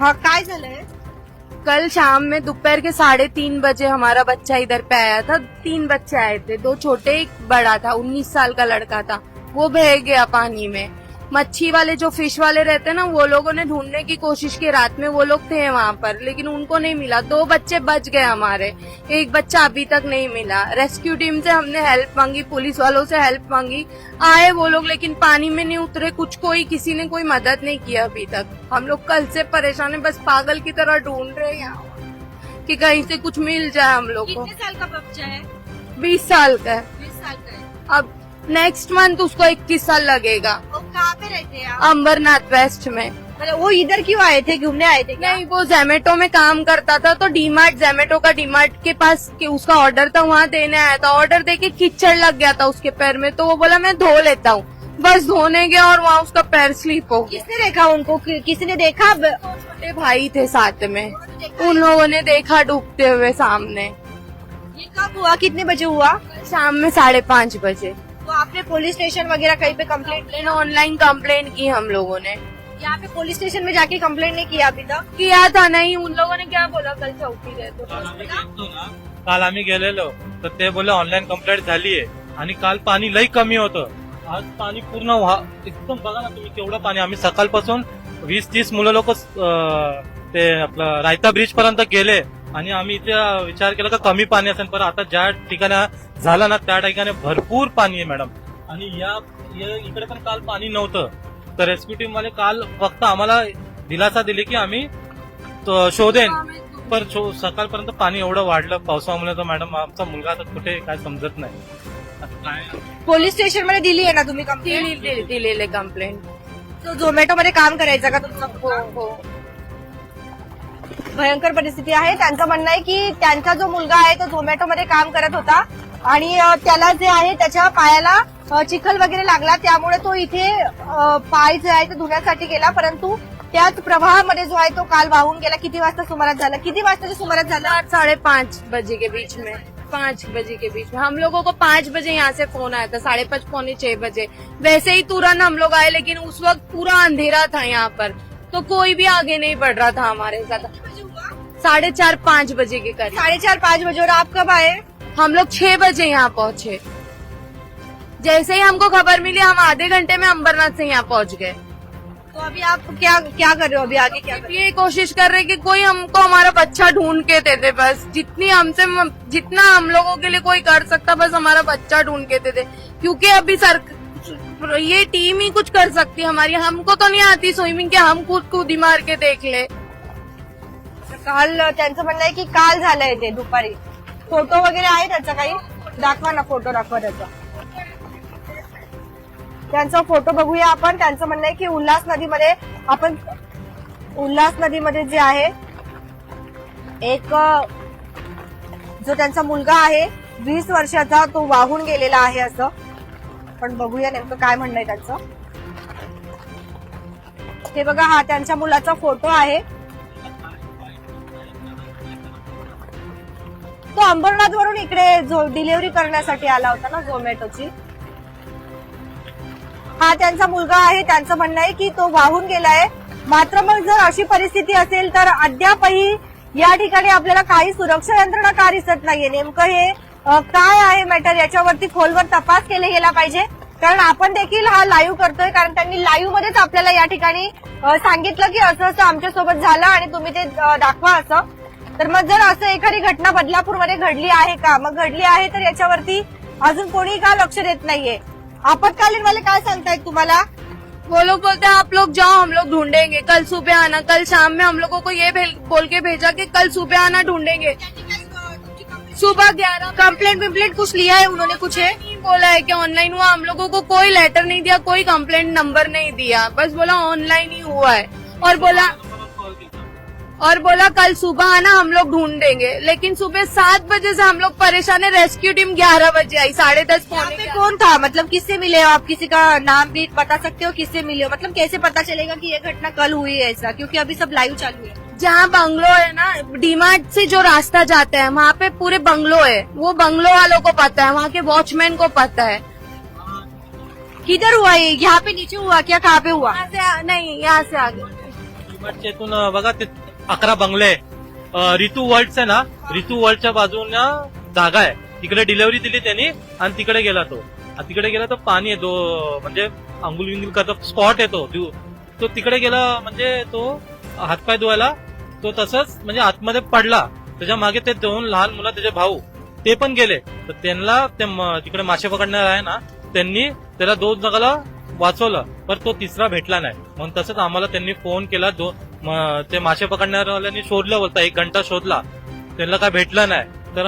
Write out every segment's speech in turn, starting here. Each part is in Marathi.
हा कल शाम में दोपहर के साढ़े तीन बजे हमारा बच्चा इधर पे आया था। तीन बच्चे आए थे। दो छोटे, एक बड़ा था, उन्नीस साल का लड़का था। वो बह गया पानी में। मच्छी वाले जो फ़िश वाले रहते हैं ना वो लोगों ने ढूँढने की कोशिश की। रात में वो लोग थे वहाँ पर लेकिन उनको नहीं मिला। दो बच्चे बच गए हमारे। एक बच्चा अभी तक नहीं मिला। रेस्क्यू टीम से हमने हेल्प मांगी पुलिस वालों से हेल्प मांगी। आए वो लोग लेकिन पानी में नहीं उतरे। कुछ कोई किसी ने कोई मदद नहीं किया अभी तक। हम लोग कल से परेशान है बस पागल की तरह ढूंढ रहे हैं यहाँ कि कहीं से कुछ मिल जाए हम लोग को। कितने साल का बच्चा है? बीस साल का है। बीस साल का है। अब नेक्स्ट मंथ उसको इक्कीस साल लगेगा। कहाँ पे रहते हैं आप? अंबरनाथ वेस्ट में। मतलब वो इधर क्यों आए थे घूमने आए थे क्या? नहीं वो जोमेटो में काम करता था तो डीमार्ट जोमेटो का डीमार्ट के पास के उसका ऑर्डर था वहाँ देने आया था। ऑर्डर देके कीचड़ लग गया था उसके पैर में तो वो बोला मैं धो लेता हूँ। बस धोने गया और वहाँ उसका पैर स्लिप हो गया। किसने देखा उनको? कि, किसी ने देखा? छोटे भाई थे साथ में। उन लोगों ने देखा डूबते हुए सामने। ये कब हुआ? कितने बजे हुआ? शाम में साढ़े पाँच बजे। तो आपने पुलिस स्टेशन वगैरह कहीं पे कंप्लेंट ऑनलाइन कंप्लेन की हम लोगों ने। यहाँ पे पुलिस स्टेशन में जाके कंप्लेंट नहीं किया अभी तक? किया था नहीं उन लोगों ने क्या बोला? कल चौकी गए तो। काल आम्ही गेलतो ना, काल आम्ही गेलेलो. तर ते बोलले ऑनलाईन कंप्लेंट झालीये आणि काल पाणी लई कमी होतं. आज पाणी पूर्ण वाह एकदम बघा ना तुम्ही केवढं पाणी. आम्ही सकाळपासून वीस तीस मुलं लोक ते आपलं रायता ब्रिज पर्यंत गेले. आणि आम्ही इथे विचार केला का कमी पाणी असेल. पण आता ज्या ठिकाणी झालं ना त्या ठिकाणी भरपूर पाणी आहे मॅडम. आणि या या- इकडे पण काल पाणी नव्हतं. तर रेस्क्यू टीम वाले काल फक्त आम्हाला दिलासा दिली की आम्ही तो शोधेन. पण शो- सकाळपर्यंत पाणी एवढं वाढलं पावसामुळे तर मॅडम आमचा मुलगा आता कुठे काय समजत नाही. पोलीस स्टेशनमध्ये दिली आहे ना तुम्ही दिलेले कंप्लेंट तो झोमॅटो मध्ये काम करायचा का तुमचा? हो हो. भयंकर परिस्थिती आहे. त्यांचं म्हणणं आहे की त्यांचा जो मुलगा आहे तो झोमॅटो मध्ये काम करत होता. आणि त्याला जे आहे त्याच्या पायाला चिखल वगैरे लागला. त्यामुळे तो इथे पाय जे आहे ते धुण्यासाठी गेला. परंतु त्याच प्रवाहामध्ये जो आहे तो काल वाहून गेला. किती वाजता सुमारास झाला? किती वाजताच्या सुमारास झाला? साडेपाच साढ़े पाँच बजे के बीच में. पाँच बजे के बीच में. हम लोगों को पाँच बजे यहाँ से फोन आया था. साढ़े पाँच पौने छह बजे. वैसे ही तुरंत हम लोग आए लेकिन उस वक्त पूरा अंधेरा था यहाँ पर. तो कोई भी आगे नहीं बढ़ रहा था हमारे साथ। साढ़े चार पाँच बजे के करीब। साढ़े चार पाच बजे और आप कब आए? हम लोग छह बजे यहाँ पहुँचे। जैसे ही हमको खबर मिली हम आधे घंटे में अंबरनाथ से यहाँ पहुँच गए। तो अभी आप क्या क्या कर रहे हो अभी आगे क्या कर रहे ये कोशिश कर रहे हैं कि कोई हमको हमारा बच्चा ढूंढ के दे दे बस। जितनी हमसे जितना हम लोगों के लिए कोई कर सकता बस हमारा बच्चा ढूंढ के दे दे। क्योंकि अभी सर ये टीम ही कुछ कर सकती है हमारी। हमको तो नहीं आती स्विमिंग के हम खुद कुदी मार के देख ले। काल त्यांचं म्हणणं आहे की काल झालंय ते दुपारी. फोटो वगैरे आहे त्याचा काही? दाखवा ना फोटो दाखवा त्याचा. त्यांचा फोटो बघूया आपण. त्यांचं म्हणणं आहे की उल्हास नदीमध्ये आपण उल्हास नदीमध्ये जे आहे एक जो त्यांचा मुलगा आहे वीस वर्षाचा तो वाहून गेलेला आहे असं. पण बघूया नेमकं काय म्हणणं आहे त्यांचं. हे बघा हा त्यांच्या मुलाचा फोटो आहे. तो अंबरनाथ वरून इकडे डिलिव्हरी करण्यासाठी आला होता ना झोमॅटोची. हा त्यांचा मुलगा आहे त्यांचं म्हणणं आहे की तो वाहून गेलाय. मात्र मग जर अशी परिस्थिती असेल तर अद्यापही या ठिकाणी आपल्याला काही सुरक्षा यंत्रणा का दिसत नाहीये. नेमकं हे काय आहे मॅटर याच्यावरती खोलवर तपास केला गेला पाहिजे. कारण आपण देखील हा लाईव्ह करतोय. कारण त्यांनी लाईव्ह मध्येच आपल्याला या ठिकाणी सांगितलं की असं असं आमच्यासोबत झालं आणि तुम्ही ते दाखवा असं. तर मग जर असं एखादी घटना बदलापूरमध्ये घडली आहे का? मग घडली आहे तर याच्यावरती अजून कोणी का लक्ष देत नाहीये? आपत्कालीन वाले काय सांगतायत तुम्हाला? वो लोग बोलते हैं आप लोग जाओ हम लोग ढूंढेंगे. कल सुबह आना कल शाम में हम लोगों को ये बोल के भेजा कि कल सुबह आना ढूंढेंगे. सुबह ग्यारह कंप्लेंट विम्प्लेंट कुछ लिया है? उन्होंने कुछ है? नहीं बोला है कि ऑनलाइन हुआ? हम लोगों को कोई लेटर नहीं दिया कोई कंप्लेंट नंबर नहीं दिया। बस बोला ऑनलाइन ही हुआ है। और बोला और बोला कल सुबह आना हम लोग ढूंढेंगे। लेकिन सुबह सात बजे से हम लोग परेशान है। रेस्क्यू टीम ग्यारह बजे आई साढ़े दस पौने पे कौन था? मतलब किससे मिले हो आप? किसी का नाम भी बता सकते हो? किससे मिले हो? मतलब कैसे पता चलेगा कि ये घटना कल हुई है ऐसा? क्योंकि अभी सब लाइव चालू है। जहाँ बंगलो है ना डीमार्ट से जो रास्ता जाता है वहाँ पे पूरे बंगलो है। वो बंगलो वालों को पता है वहाँ के वॉचमैन को पता है। किधर हुआ ये? यहाँ पे नीचे हुआ क्या? कहाँ पे हुआ? यहाँ से आ- नहीं यहाँ से आगे। इथून बघा ते अकरा बंगले आहे. रितू वर्ल्डच आहे ना रितू वर्ल्डच्या बाजूला जागा आहे. तिकडे डिलिव्हरी दिली त्यांनी आणि तिकडे गेला तो. तिकडे गेला तर पाणी आहे तो म्हणजे अंघुल विंगुल करतो स्पॉट येतो तो तिकडे गेला म्हणजे तो हातपाय धुवायला तो तसंच म्हणजे आतमध्ये पडला त्याच्यामागे ते दोन लहान मुलं त्याचे भाऊ ते पण गेले. तर त्यांना ते तिकडे मासे पकडणार आहे ना त्यांनी त्याला दोन जगाला वाचवलं पण तो तिसरा भेटला नाही. मग तसंच आम्हाला त्यांनी फोन केला दो म- ते मासे पकडणाऱ्यावाल्यांनी शोधलं बोलता एक घंटा शोधला. त्यांना काय भेटलं नाही. तर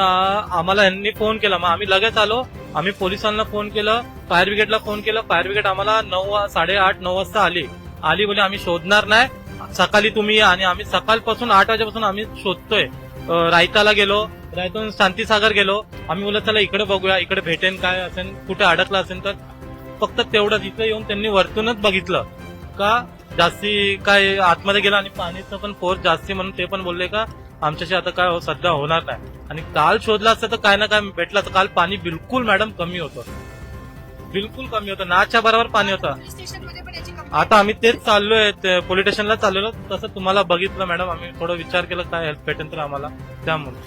आम्हाला यांनी फोन केला. मग आम्ही लगेच आलो. आम्ही पोलिसांना फोन केलं फायर ब्रिगेडला फोन केलं. फायर ब्रिगेड आम्हाला नऊ वा- साडेआठ नऊ वाजता आली. आली बोले आम्ही शोधणार नाही. सकाळी तुम्ही या आणि आम्ही सकाळपासून आठ वाजेपासून आम्ही शोधतोय. रायताला गेलो. रायतून शांतीसागर गेलो. आम्ही बोलत चला इकडे बघूया इकडे भेटेन काय असेल कुठे अडकला असेल तर. फक्त तेवढं इथे येऊन त्यांनी वरतूनच बघितलं. का? जास्ती काय आतमध्ये गेला आणि पाणीचं पण फोर्स जास्ती म्हणून ते पण बोलले का आमच्याशी आता काय हो- सध्या होणार नाही. आणि काल शोधला असतं तर काय ना काय भेटलं तर काल पाणी बिलकुल मॅडम कमी होतं. बिलकुल कमी होतं. नाच्या बरोबर पाणी होतं. आता आम्ही तेच चाललोय ते पोलीस स्टेशनला चाललेलो. तसं तुम्हाला बघितलं मॅडम आम्ही थोडं विचार केला काय हेल्प भेटेल तर आम्हाला. त्यामुळे.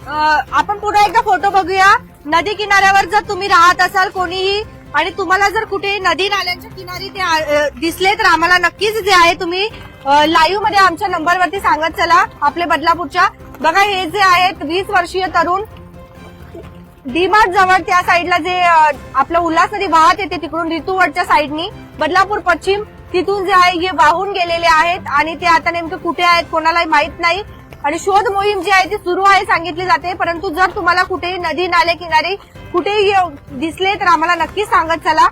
आपण पुन्हा एकदा फोटो बघूया. नदी किनाऱ्यावर जर तुम्ही राहत असाल कोणीही आणि तुम्हाला जर कुठे नदी नाल्यांच्या किनारी ते दिसले तर आम्हाला नक्कीच जे आहे तुम्ही लाईव्हमध्ये आमच्या नंबरवरती सांगत चला आपले बदलापूरच्या. बघा हे जे आहेत वीस वर्षीय तरुण डीमार्ट जवळ त्या साईडला जे अ, आपलं उल्हास नदी वाहत येते तिकडून ऋतुवटच्या साईडनी बदलापूर पश्चिम. तिथून जे आहे हे वाहून गेलेले आहेत आणि ते आता नेमके कुठे आहेत कोणालाही माहीत नाही. आणि शोध मोहीम जी आहे ती सुरू आहे सांगितली जाते. परंतु जर तुम्हाला कुठेही नदी नाले किनारी कुठेही दिसले तर आम्हाला नक्कीच सांगत चला.